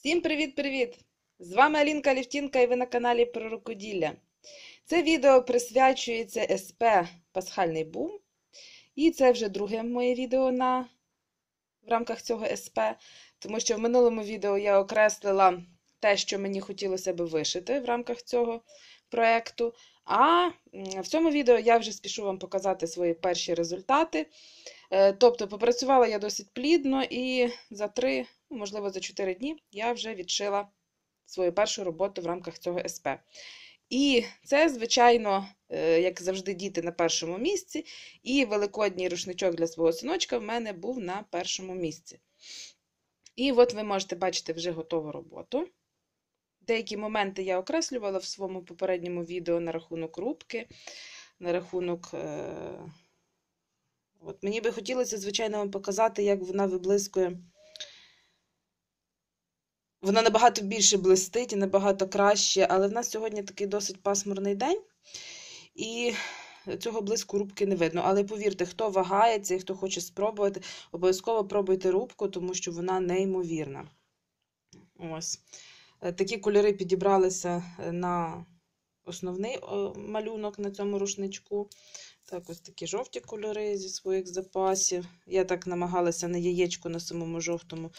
Всім привіт-привіт! З вами Алінка Лівтінка і ви на каналі про рукоділля. Це відео присвячується СП Пасхальний бум. І це вже друге моє відео на... в рамках цього СП, тому що в минулому відео я окреслила те, що мені хотілося би вишити в рамках цього проєкту. А в цьому відео я вже спішу вам показати свої перші результати. Е, тобто, попрацювала я досить плідно, і за 3, ну, можливо, за 4 дні я вже відшила свою першу роботу в рамках цього СП. І це, звичайно, е, як завжди, діти на першому місці. І великодній рушничок для свого синочка в мене був на першому місці. І от ви можете бачити вже готову роботу. Деякі моменти я окреслювала в своєму попередньому відео на рахунок рубки, на рахунок. Е, от Мені би хотілося, звичайно, вам показати, як вона виблискує. Вона набагато більше блистить і набагато краще, але в нас сьогодні такий досить пасмурний день, і цього блиску рубки не видно. Але повірте, хто вагається і хто хоче спробувати, обов'язково пробуйте рубку, тому що вона неймовірна. Ось. Такі кольори підібралися на основний малюнок на цьому рушничку. Так, ось такі жовті кольори зі своїх запасів. Я так намагалася на яєчку на самому жовтому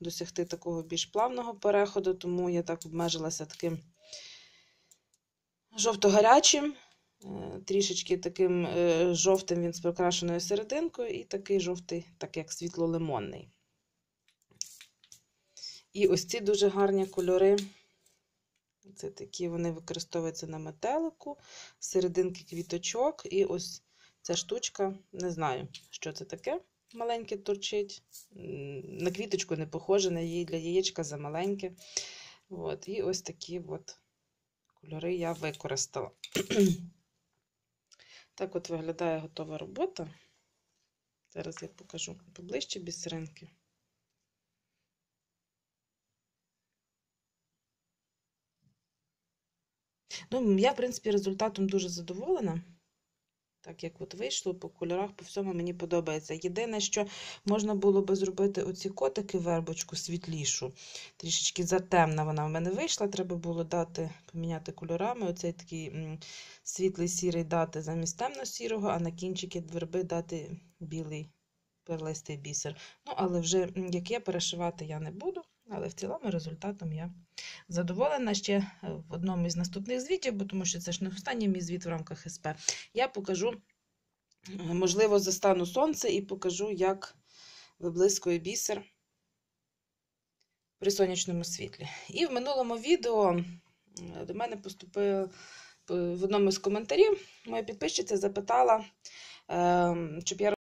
досягти такого більш плавного переходу, тому я так обмежилася таким жовто-гарячим, трішечки таким жовтим він з прикрашеною серединкою, і такий жовтий, так як світло-лимонний. І ось ці дуже гарні кольори. Це такі вони використовуються на метелику, серединки квіточок. І ось ця штучка, не знаю, що це таке. Маленьке торчить. На квіточку не похоже, на її для яєчка замаленьке. От, І ось такі от кольори я використала. так от виглядає готова робота. Зараз я покажу поближче бісеринки. Ну, я, в принципі, результатом дуже задоволена. Так, як от вийшло, по кольорах, по всьому мені подобається. Єдине, що можна було би зробити оці котики, вербочку світлішу. Трішечки затемна вона в мене вийшла. Треба було дати, поміняти кольорами. Оцей такий світлий сірий дати замість темно-сірого, а на кінчики верби дати білий перлистий бісер. Ну, але вже, як є, перешивати я не буду. Але в цілому результатом я задоволена ще е, в одному із наступних звітів, бо тому що це ж не останній мій звіт в рамках СП. Я покажу, е, можливо, застану сонце і покажу, як виблискує бісер при сонячному світлі. І в минулому відео до мене поступив в одному з коментарів, моя підписчиця запитала, ем, щоб я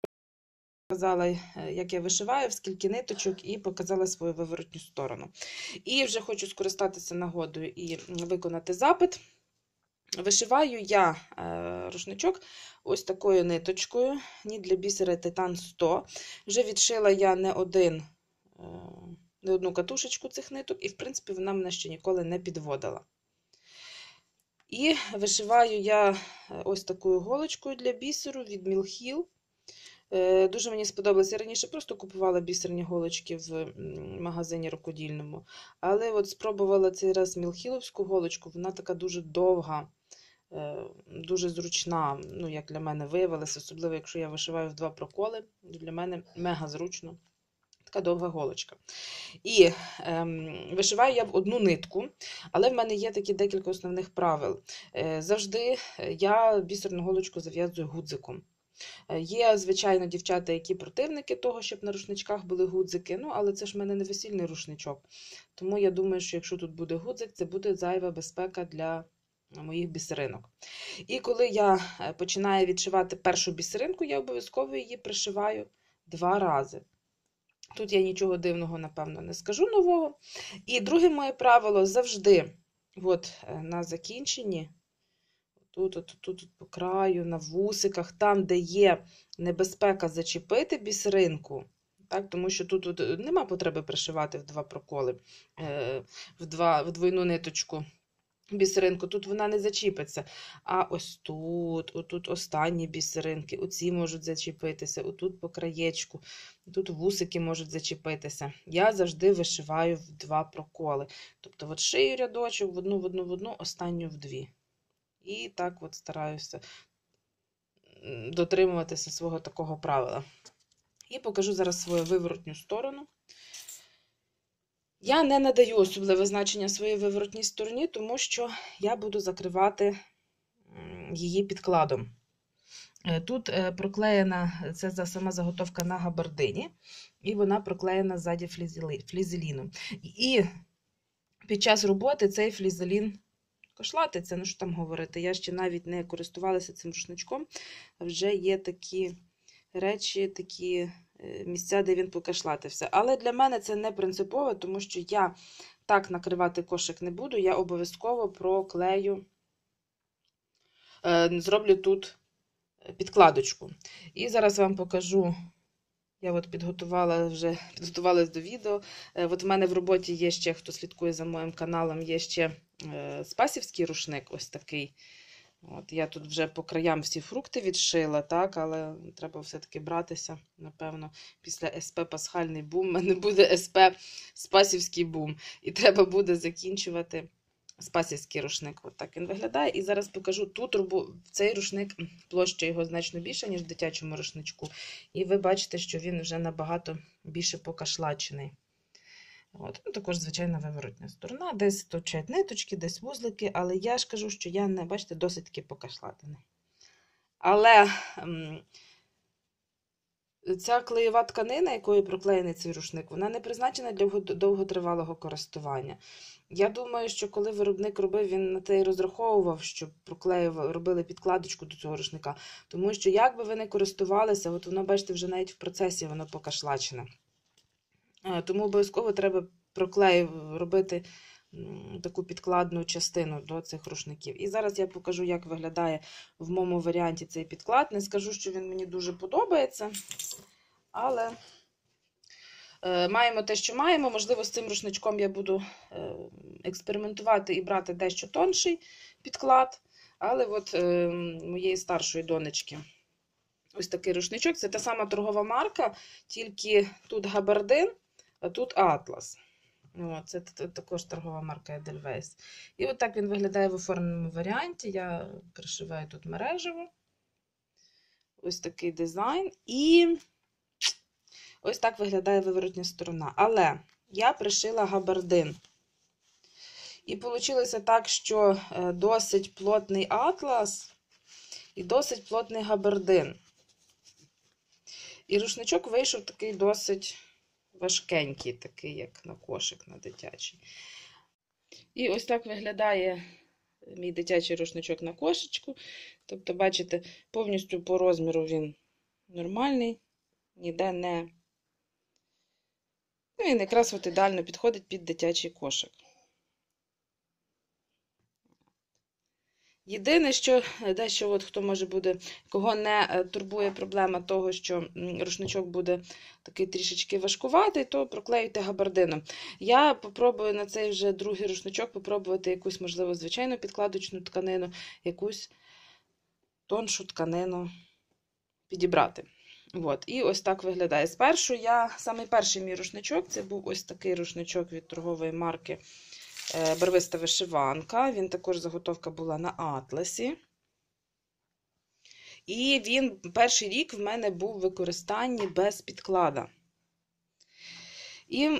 Показала, е, як я вишиваю, скільки ниточок, і показала свою виворотню сторону. І вже хочу скористатися нагодою і виконати запит. Вишиваю я е, рушничок ось такою ниточкою, ні для бісера Титан 100. Вже відшила я не один, е, не одну катушечку цих ниток, і, в принципі, вона мене ще ніколи не підводила. І вишиваю я ось такою голочкою для бісеру від Мілхіл. Е, дуже мені сподобалося. Я раніше просто купувала бісерні голочки в магазині рукодільному. Але от спробувала цей раз мілхіловську голочку, вона така дуже довга, е, дуже зручна, ну, як для мене виявилася, особливо, якщо я вишиваю в два проколи. Для мене мега зручно. Така довга голочка. І ем, вишиваю я в одну нитку, але в мене є такі декілька основних правил. Е, Завжди я бісерну голочку зав'язую гудзиком. Е, є, звичайно, дівчата, які противники того, щоб на рушничках були гудзики. Ну, але це ж в мене не весільний рушничок. Тому я думаю, що якщо тут буде гудзик, це буде зайва безпека для моїх бісеринок. І коли я е, починаю відшивати першу бісеринку, я обов'язково її пришиваю два рази. Тут я нічого дивного, напевно, не скажу нового. І друге моє правило завжди от, е, на закінченні тут, тут, тут, тут по краю, на вусиках, там, де є небезпека зачепити бісеринку, так, тому що тут, тут нема потреби пришивати в два проколи, е, в, два, в двойну ниточку. бісеринку, тут вона не зачіпиться. А ось тут, отут останні бісеринки, оці можуть зачепитися, отут по краєчку, тут вусики можуть зачепитися. Я завжди вишиваю в два проколи. Тобто, от шию рядочок в одну, в одну, в одну, останню в дві. І так от стараюся дотримуватися свого такого правила. І покажу зараз свою виворотню сторону. Я не надаю особливе значення своїй виворотній стороні, тому що я буду закривати її підкладом. Е, тут е, проклеєна це сама заготовка на габардині, і вона проклеєна ззаді флізеліном. І під час роботи цей флізелін кошлатиться, ну що там говорити, я ще навіть не користувалася цим рушничком, вже є такі речі, такі Е, місця, де він покашлатився. Але для мене це не принципово, тому що я так накривати кошик не буду, я обов'язково проклею, е, зроблю тут підкладочку. І зараз вам покажу. Я от підготувала вже підготувалась до відео. Е, от в мене в роботі є ще, хто слідкує за моїм каналом, є ще спасівський рушник, ось такий. От Я тут вже по краям всі фрукти відшила, так, але треба все-таки братися, напевно, після СП Пасхальний бум, в мене буде СП Спасівський бум. І треба буде закінчувати спасівський рушник. От так він виглядає. І зараз покажу тут цей рушник, площа його значно більша, ніж в дитячому рушничку. І ви бачите, що він вже набагато більше покашлачений. От. Ну, Також, звичайна виворотня сторона, десь точать ниточки, десь вузлики, але я ж кажу, що я не, бачите, досить таки покашлатений. Але ця клеєва тканина, якою проклеєний цей рушник, вона не призначена для довготривалого користування. Я думаю, що коли виробник робив, він на те і розраховував, щоб проклеював, робили підкладочку до цього рушника. Тому що, як би ви не користувалися, от воно, бачите, вже навіть в процесі воно покашлачене. Е, тому обов'язково треба проклеїв робити таку підкладну частину до цих рушників. І зараз я покажу, як виглядає в моєму варіанті цей підклад. Не скажу, що він мені дуже подобається, але е, маємо те, що маємо. Можливо, з цим рушничком я буду е, експериментувати і брати дещо тонший підклад. Але от моєї старшої донечки. Ось такий рушничок. Це та сама торгова марка, тільки тут габардин, тут атлас. О, це також торгова марка Edelweiss. І от так він виглядає в оформленому варіанті. Я пришиваю тут мережево. Ось такий дизайн. І ось так виглядає виворотня сторона. Але я пришила габардин. І вийшло так, що е, досить плотний атлас і досить плотний габардин. І рушничок вийшов такий досить важкенький, такий, як на кошик на дитячий. І ось так виглядає мій дитячий рушничок на кошечку. Тобто, бачите, повністю по розміру він нормальний, ніде не. Ну, Він якраз от ідеально підходить під дитячий кошик. Єдине, що е, дещо, от хто може буде, кого не е, турбує проблема того, що рушничок буде такий трішечки важкуватий, то проклеюйте габардином. Я попробую на цей вже другий рушничок попробувати якусь, можливо, звичайну підкладочну тканину, якусь тоншу тканину підібрати. От. І ось так виглядає. Спершу я, самий перший мій рушничок, це був ось такий рушничок від торгової марки. Е, барвиста вишиванка. Він також заготовка була на атласі. І він перший рік в мене був в використанні без підклада. І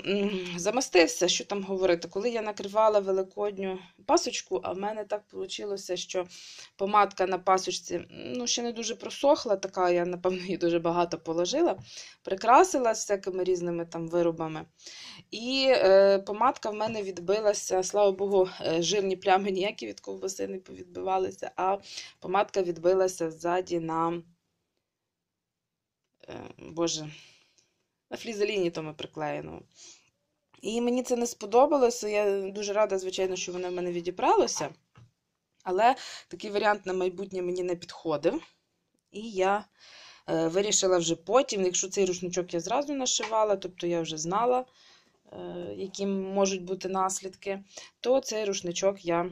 замастився, що там говорити, коли я накривала великодню пасочку, а в мене так вийшло, що помадка на пасочці ну, ще не дуже просохла, така, я, напевно, її дуже багато положила, прикрасила всякими різними там виробами. І е, помадка в мене відбилася, слава Богу, е, жирні плями ніякі від ковбаси не повідбивалися, а помадка відбилася ззаді на. Е, Боже на флізеліні тому приклеєно. І мені це не сподобалося. Я дуже рада, звичайно, що воно в мене відібралося. Але такий варіант на майбутнє мені не підходив. І я е, вирішила вже потім, якщо цей рушничок я зразу нашивала, тобто я вже знала, е, які можуть бути наслідки, то цей рушничок я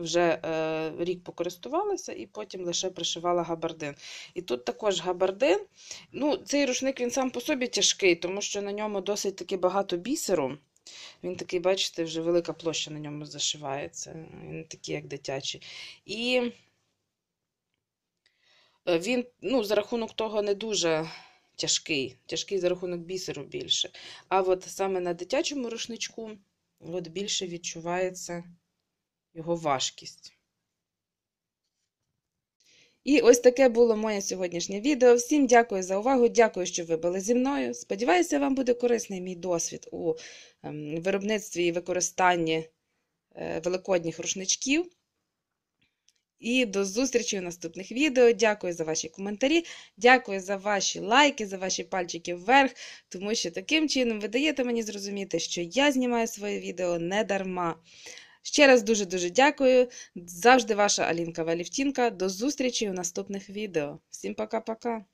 вже е, рік покористувалася і потім лише пришивала габардин. І тут також габардин. Ну, Цей рушник він сам по собі тяжкий, тому що на ньому досить таки багато бісеру. Він такий, бачите, вже велика площа на ньому зашивається. Він такий, як дитячий. І е, він ну, за рахунок того не дуже тяжкий. Тяжкий за рахунок бісеру більше. А от саме на дитячому рушничку от більше відчувається його важкість. І ось таке було моє сьогоднішнє відео. Всім дякую за увагу, дякую, що ви були зі мною. Сподіваюся, вам буде корисний мій досвід у ем, виробництві і використанні е, великодніх рушничків. І до зустрічі у наступних відео. Дякую за ваші коментарі, дякую за ваші лайки, за ваші пальчики вверх, тому що таким чином ви даєте мені зрозуміти, що я знімаю своє відео не дарма. Ще раз дуже-дуже дякую. Завжди ваша Алінка Валівтінка. До зустрічі у наступних відео. Всім пока-пока!